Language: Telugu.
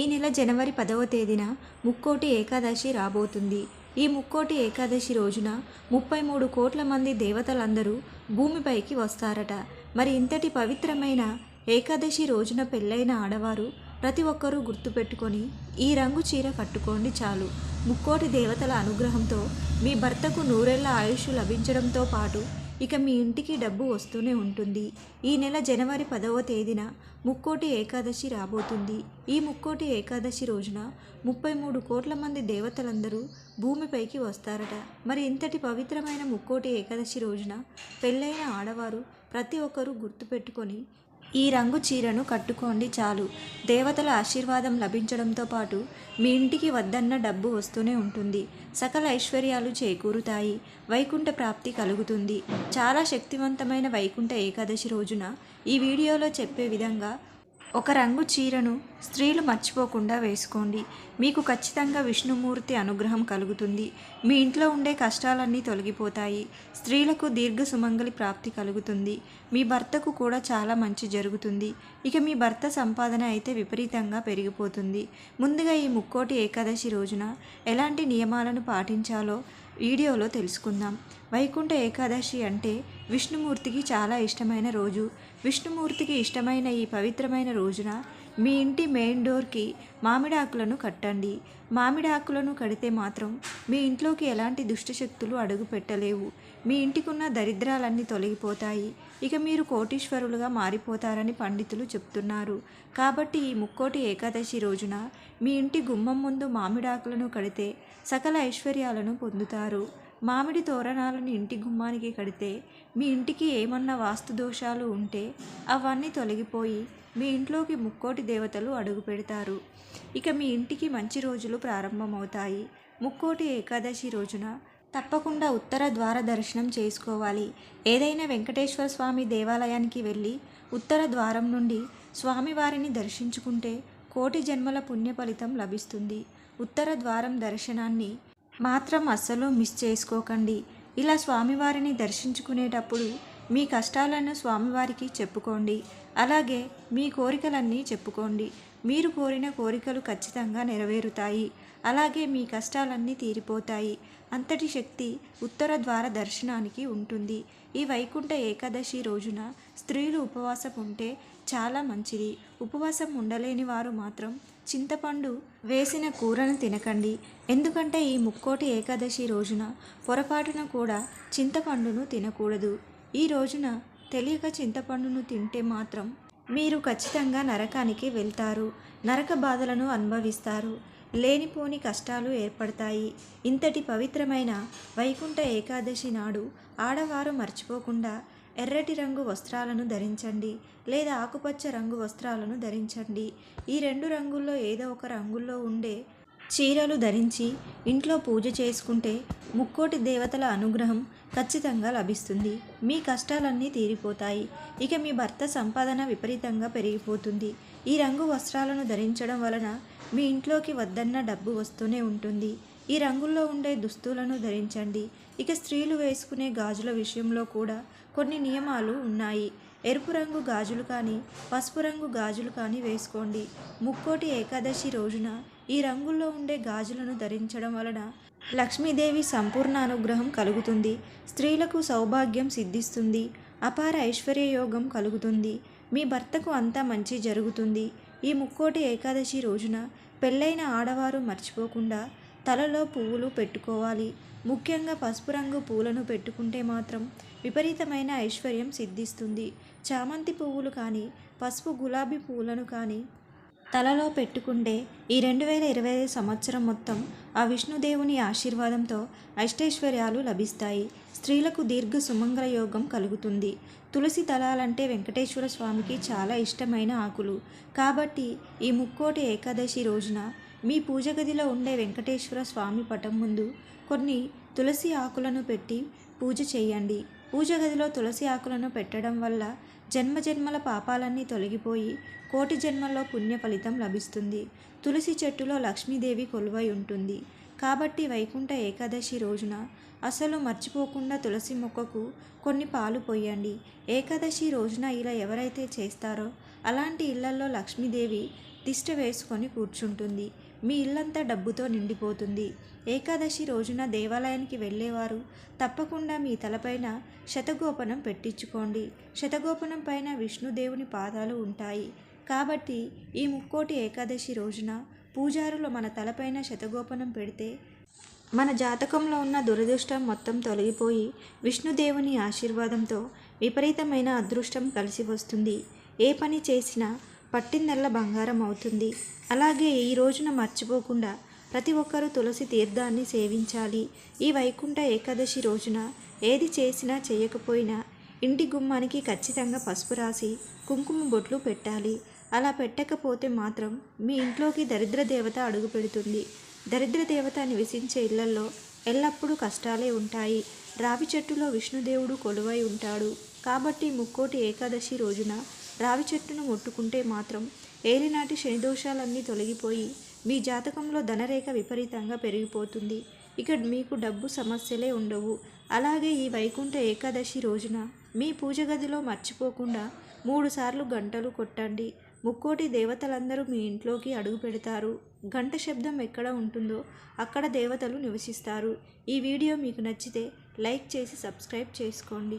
ఈ నెల జనవరి పదవ తేదీన ముక్కోటి ఏకాదశి రాబోతుంది. ఈ ముక్కోటి ఏకాదశి రోజున ముప్పై మూడు కోట్ల మంది దేవతలందరూ భూమిపైకి వస్తారట. మరి ఇంతటి పవిత్రమైన ఏకాదశి రోజున పెళ్ళైన ఆడవారు ప్రతి ఒక్కరూ గుర్తుపెట్టుకొని ఈ రంగు చీర కట్టుకోండి చాలు. ముక్కోటి దేవతల అనుగ్రహంతో మీ భర్తకు నూరేళ్ళ ఆయుష్ లభించడంతో పాటు ఇక మీ ఇంటికి డబ్బు వస్తూనే ఉంటుంది. ఈ నెల జనవరి పదవ తేదీన ముక్కోటి ఏకాదశి రాబోతుంది. ఈ ముక్కోటి ఏకాదశి రోజున ముప్పై మూడు కోట్ల మంది దేవతలందరూ భూమిపైకి వస్తారట. మరి ఇంతటి పవిత్రమైన ముక్కోటి ఏకాదశి రోజున పెళ్ళైన ఆడవారు ప్రతి ఒక్కరూ గుర్తుపెట్టుకొని ఈ రంగు చీరను కట్టుకోండి చాలు. దేవతల ఆశీర్వాదం లభించడంతో పాటు మీ ఇంటికి వద్దన్న డబ్బు వస్తూనే ఉంటుంది. సకల ఐశ్వర్యాలు చేకూరుతాయి. వైకుంఠ ప్రాప్తి కలుగుతుంది. చాలా శక్తివంతమైన వైకుంఠ ఏకాదశి రోజున ఈ వీడియోలో చెప్పే విధంగా ఒక రంగు చీరను స్త్రీలు మర్చిపోకుండా వేసుకోండి. మీకు ఖచ్చితంగా విష్ణుమూర్తి అనుగ్రహం కలుగుతుంది. మీ ఇంట్లో ఉండే కష్టాలన్నీ తొలగిపోతాయి. స్త్రీలకు దీర్ఘ సుమంగలి ప్రాప్తి కలుగుతుంది. మీ భర్తకు కూడా చాలా మంచి జరుగుతుంది. ఇక మీ భర్త సంపాదన అయితే విపరీతంగా పెరిగిపోతుంది. ముందుగా ఈ ముక్కోటి ఏకాదశి రోజున ఎలాంటి నియమాలను పాటించాలో వీడియోలో తెలుసుకుందాం. వైకుంఠ ఏకాదశి అంటే విష్ణుమూర్తికి చాలా ఇష్టమైన రోజు. విష్ణుమూర్తికి ఇష్టమైన ఈ పవిత్రమైన రోజున మీ ఇంటి మెయిన్ డోర్కి మామిడి ఆకులను కట్టండి. మామిడాకులను కడితే మాత్రం మీ ఇంట్లోకి ఎలాంటి దుష్టశక్తులు అడుగు పెట్టలేవు. మీ ఇంటికున్న దరిద్రాలన్నీ తొలగిపోతాయి. ఇక మీరు కోటీశ్వరులుగా మారిపోతారని పండితులు చెప్తున్నారు. కాబట్టి ఈ ముక్కోటి ఏకాదశి రోజున మీ ఇంటి గుమ్మం ముందు మామిడాకులను కడితే సకల ఐశ్వర్యాలను పొందుతారు. మామిడి తోరణాలను ఇంటి గుమ్మానికి కడితే మీ ఇంటికి ఏమన్నా వాస్తు దోషాలు ఉంటే అవన్నీ తొలగిపోయి మీ ఇంట్లోకి ముక్కోటి దేవతలు అడుగు పెడతారు. ఇక మీ ఇంటికి మంచి రోజులు ప్రారంభమవుతాయి. ముక్కోటి ఏకాదశి రోజున తప్పకుండా ఉత్తర ద్వార దర్శనం చేసుకోవాలి. ఏదైనా వెంకటేశ్వర స్వామి దేవాలయానికి వెళ్ళి ఉత్తర ద్వారం నుండి స్వామివారిని దర్శించుకుంటే కోటి జన్మల పుణ్య ఫలితం లభిస్తుంది. ఉత్తర ద్వారం దర్శనాన్ని మాత్రం అస్సలు మిస్ చేసుకోకండి. ఇలా స్వామివారిని దర్శించుకునేటప్పుడు మీ కష్టాలను స్వామివారికి చెప్పుకోండి. అలాగే మీ కోరికలన్నీ చెప్పుకోండి. మీరు కోరిన కోరికలు ఖచ్చితంగా నెరవేరుతాయి. అలాగే మీ కష్టాలన్నీ తీరిపోతాయి. అంతటి శక్తి ఉత్తర ద్వార దర్శనానికి ఉంటుంది. ఈ వైకుంఠ ఏకాదశి రోజున స్త్రీలు ఉపవాసం ఉంటే చాలా మంచిది. ఉపవాసం ఉండలేని వారు మాత్రం చింతపండు వేసిన కూరను తినకండి. ఎందుకంటే ఈ ముక్కోటి ఏకాదశి రోజున పొరపాటున కూడా చింతపండును తినకూడదు. ఈ రోజున తెలియక చింతపండును తింటే మాత్రం మీరు ఖచ్చితంగా నరకానికి వెళ్తారు. నరక బాధలను అనుభవిస్తారు. లేనిపోని కష్టాలు ఏర్పడతాయి. ఇంతటి పవిత్రమైన వైకుంఠ ఏకాదశి నాడు ఆడవారు మర్చిపోకుండా ఎర్రటి రంగు వస్త్రాలను ధరించండి లేదా ఆకుపచ్చ రంగు వస్త్రాలను ధరించండి. ఈ రెండు రంగుల్లో ఏదో ఒక రంగుల్లో ఉండే చీరలు ధరించి ఇంట్లో పూజ చేసుకుంటే ముక్కోటి దేవతల అనుగ్రహం ఖచ్చితంగా లభిస్తుంది. మీ కష్టాలన్నీ తీరిపోతాయి. ఇక మీ భర్త సంపాదన విపరీతంగా పెరిగిపోతుంది. ఈ రంగు వస్త్రాలను ధరించడం వలన మీ ఇంట్లోకి వద్దన్న డబ్బు వస్తూనే ఉంటుంది. ఈ రంగుల్లో ఉండే దుస్తులను ధరించండి. ఇక స్త్రీలు వేసుకునే గాజుల విషయంలో కూడా కొన్ని నియమాలు ఉన్నాయి. ఎరుపు రంగు గాజులు కానీ పసుపు రంగు గాజులు కానీ వేసుకోండి. ముక్కోటి ఏకాదశి రోజున ఈ రంగుల్లో ఉండే గాజులను ధరించడం వలన లక్ష్మీదేవి సంపూర్ణ అనుగ్రహం కలుగుతుంది. స్త్రీలకు సౌభాగ్యం సిద్ధిస్తుంది. అపార ఐశ్వర్య యోగం కలుగుతుంది. మీ భర్తకు అంతా మంచి జరుగుతుంది. ఈ ముక్కోటి ఏకాదశి రోజున పెళ్ళైన ఆడవారు మర్చిపోకుండా తలలో పువ్వులు పెట్టుకోవాలి. ముఖ్యంగా పసుపు రంగు పూలను పెట్టుకుంటే మాత్రం విపరీతమైన ఐశ్వర్యం సిద్ధిస్తుంది. చామంతి పువ్వులు కానీ పసుపు గులాబీ పువ్వులను కానీ తలలో పెట్టుకుంటే ఈ రెండు వేల ఇరవై ఐదు సంవత్సరం మొత్తం ఆ విష్ణుదేవుని ఆశీర్వాదంతో అష్టైశ్వర్యాలు లభిస్తాయి. స్త్రీలకు దీర్ఘ సుమంగళ యోగం కలుగుతుంది. తులసి దళాలంటే వెంకటేశ్వర స్వామికి చాలా ఇష్టమైన ఆకులు. కాబట్టి ఈ ముక్కోటి ఏకాదశి రోజున మీ పూజ గదిలో ఉండే వెంకటేశ్వర స్వామి పటం ముందు కొన్ని తులసి ఆకులను పెట్టి పూజ చేయండి. పూజ గదిలో తులసి ఆకులను పెట్టడం వల్ల జన్మ జన్మల పాపాలన్నీ తొలగిపోయి కోటి జన్మల్లో పుణ్య ఫలితం లభిస్తుంది. తులసి చెట్టులో లక్ష్మీదేవి కొలువై ఉంటుంది. కాబట్టి వైకుంఠ ఏకాదశి రోజున అసలు మర్చిపోకుండా తులసి మొక్కకు కొన్ని పాలు పోయండి. ఏకాదశి రోజున ఇలా ఎవరైతే చేస్తారో అలాంటి ఇళ్ళలో లక్ష్మీదేవి తిష్ట వేసుకొని కూర్చుంటుంది. మీ ఇల్లంతా డబ్బుతో నిండిపోతుంది. ఏకాదశి రోజున దేవాలయానికి వెళ్ళేవారు. తప్పకుండా మీ తలపైన శతగోపనం పెట్టించుకోండి. శతగోపనం పైన విష్ణుదేవుని పాదాలు ఉంటాయి. కాబట్టి ఈ ముక్కోటి ఏకాదశి రోజున పూజారులు మన తలపైన శతగోపనం పెడితే మన జాతకంలో ఉన్న దురదృష్టం మొత్తం తొలగిపోయి విష్ణుదేవుని ఆశీర్వాదంతో విపరీతమైన అదృష్టం కలిసి వస్తుంది. ఏ పని చేసినా పట్టిందల్లా బంగారం అవుతుంది. అలాగే ఈ రోజున మర్చిపోకుండా ప్రతి ఒక్కరూ తులసి తీర్థాన్ని సేవించాలి. ఈ వైకుంఠ ఏకాదశి రోజున ఏది చేసినా చేయకపోయినా ఇంటి గుమ్మానికి ఖచ్చితంగా పసుపు రాసి కుంకుమ బొట్లు పెట్టాలి. అలా పెట్టకపోతే మాత్రం మీ ఇంట్లోకి దరిద్ర దేవత అడుగు పెడుతుంది. దరిద్ర దేవత నివసించే ఇళ్ళలో ఎల్లప్పుడూ కష్టాలే ఉంటాయి. రావి చెట్టులో విష్ణుదేవుడు కొలువై ఉంటాడు. కాబట్టి ముక్కోటి ఏకాదశి రోజున రావి చెట్టును ముట్టుకుంటే మాత్రం ఏలినాటి శనిదోషాలన్నీ తొలగిపోయి మీ జాతకంలో ధనరేఖ విపరీతంగా పెరిగిపోతుంది. ఇక మీకు డబ్బు సమస్యలే ఉండవు. అలాగే ఈ వైకుంఠ ఏకాదశి రోజున మీ పూజ గదిలో మర్చిపోకుండా మూడుసార్లు గంటలు కొట్టండి. ముక్కోటి దేవతలందరూ మీ ఇంట్లోకి అడుగు పెడతారు. గంట శబ్దం ఎక్కడ ఉంటుందో అక్కడ దేవతలు నివసిస్తారు. ఈ వీడియో మీకు నచ్చితే లైక్ చేసి సబ్స్క్రైబ్ చేసుకోండి.